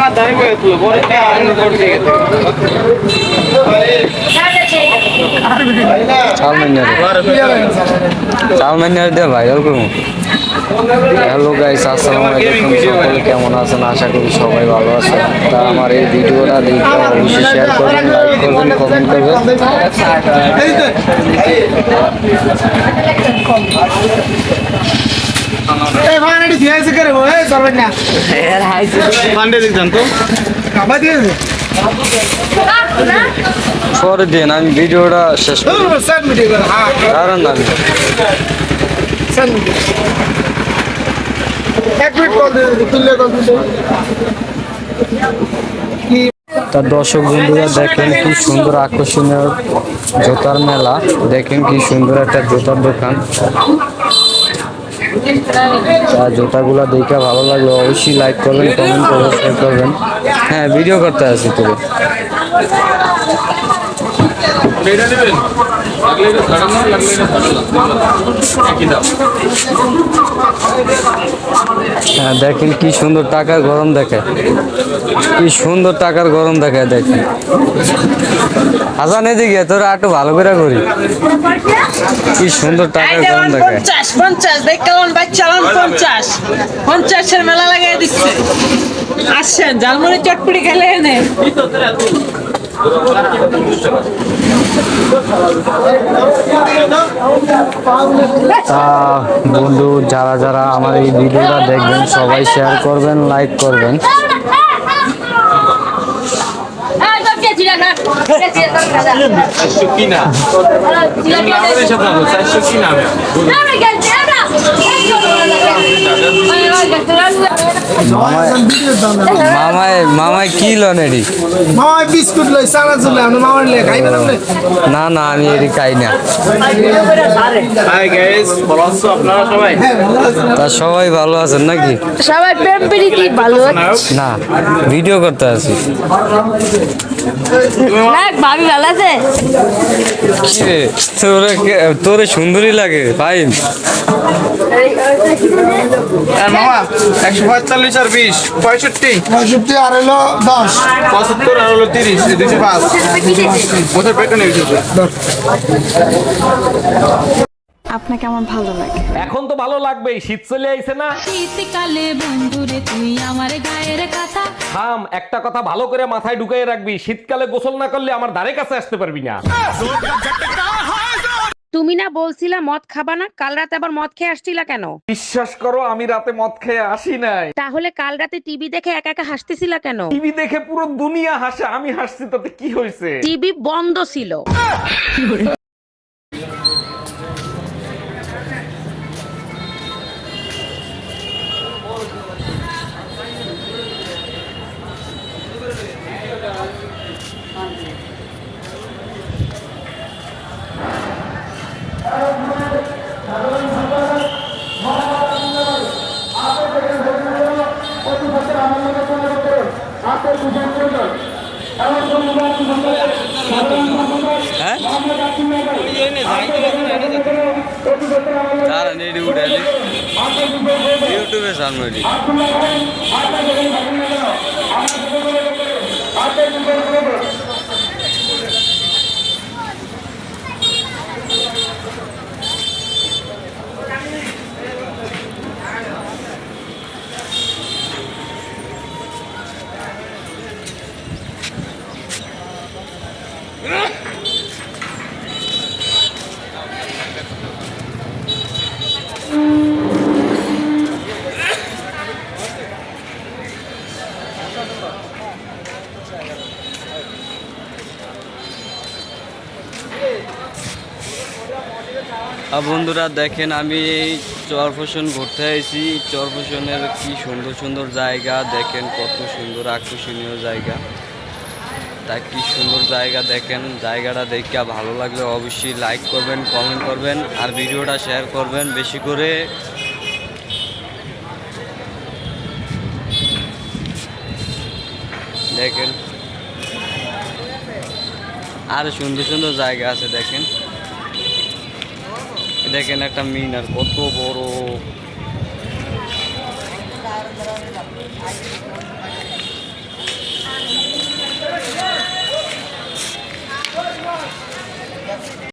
আমার ধারে বয়ে তুলো পরে কে আমি করে দিয়ে গেছে চাল মাইনারে চাল মাইনারে দিয়ে ভাইরাল করব হ্যালো গাইস আসসালামু আলাইকুম। সকলে কেমন আছেন? আশা করি সবাই ভালো আছেন। তা আমার এই ভিডিওটা দেখে অবশ্যই শেয়ার করবেন লাইক করবেন কমেন্ট করবেন। এই তো পরে দিন আমি ভিডিওটা শেষ করি হ্যাঁ কারণ এক মিনিট কল দিয়ে তুললে কল দিতে তার দর্শক বন্ধুরা দেখেন কি সুন্দর আকর্ষণীয় জুতার মেলা। দেখেন কি সুন্দর একটা জুতার দোকান। জুতাগুলো দেখে ভালো লাগল। অবশ্যই লাইক করবেন কমেন্ট করবেন শেয়ার করবেন। হ্যাঁ ভিডিও করতে একই দাম হ্যাঁ দেখেন কি সুন্দর টাকার গরম দেখে। কি সুন্দর টাকার গরম দেখে, দেখেন। হাসান, এদিকে তোরা একটু ভালো করে করি কি সুন্দর টাকার গরম দেখে। পঞ্চাশ পঞ্চাশ দেখ কেমন বাচ্চা পঞ্চাশ। এর মেলা লাগাই দিচ্ছে। আসছেন জালমুড়ি চটপুরি খেলে এনে। বন্ধু যারা যারা আমার এই ভিডিওটা দেখবেন সবাই শেয়ার করবেন লাইক করবেন। চারশো কি না? আমাদের সাথে আনো চারশো কি না মামায় মামায় কি লন এডি মামা বিস্কুট লই আমরা মামার লে খাইবেন আপনি না না আমি এডি খাই না। হাই গাইস ভালো আছো আপনারা সবাই? তা সবাই ভালো আছেন নাকি? সবাই প্রেম প্রীতি ভালো না ভিডিও করতে আছি। না ভাবি ভালো আছে? তোরে কে- তোরে সুন্দরী লাগে ফাইন মামা একশো পঁয়তাল্লিশ আর বিশ পঁয়ষট্টি। পঁয়ষট্টি আর হলো দশ। পঁচাত্তর আর হলো তিরিশ দুশো পাঁচ। মোটের পেটে আপনাকে আমার ভালো লাগে। এখন তো ভালো লাগবেই শীত চলে আইছে না। শীতকালে বন্ধুরে তুই আমার গায়ের কথা থাম একটা কথা ভালো করে মাথায় ঢুকাই রাখবি। শীতকালে গোসল না করলে আমার ধারে কাছে আসতে পারবি না। তুমি না বলছিলা মদ খাবা না কাল রাতে আবার মদ খেয়ে আসছিলা কেন? বিশ্বাস করো আমি রাতে মদ খেয়ে আসি নাই। তাহলে কাল রাতে টিভি দেখে একা একা হাসতেছিলা কেন? টিভি দেখে পুরো দুনিয়া হাসে আমি হাসছি তাতে কি হয়েছে টিভি বন্ধ ছিল। দাঁড়ান এডি উঠে ইউটিউবে সামনে এডি বন্ধুরা, দেখেন, আমি এই ঘুরতে আইছি। চরফসনের কি সুন্দর সুন্দর জায়গা, দেখেন, কত সুন্দর আকর্ষণীয় জায়গা। তা কি সুন্দর জায়গা, দেখেন, জায়গাটা দেখে ভালো লাগলে অবশ্যই লাইক করবেন কমেন্ট করবেন, আর ভিডিওটা শেয়ার করবেন বেশি করে। দেখেন, আর সুন্দর সুন্দর জায়গা আছে, দেখেন। দেখেন একটা মিনার কত বড়।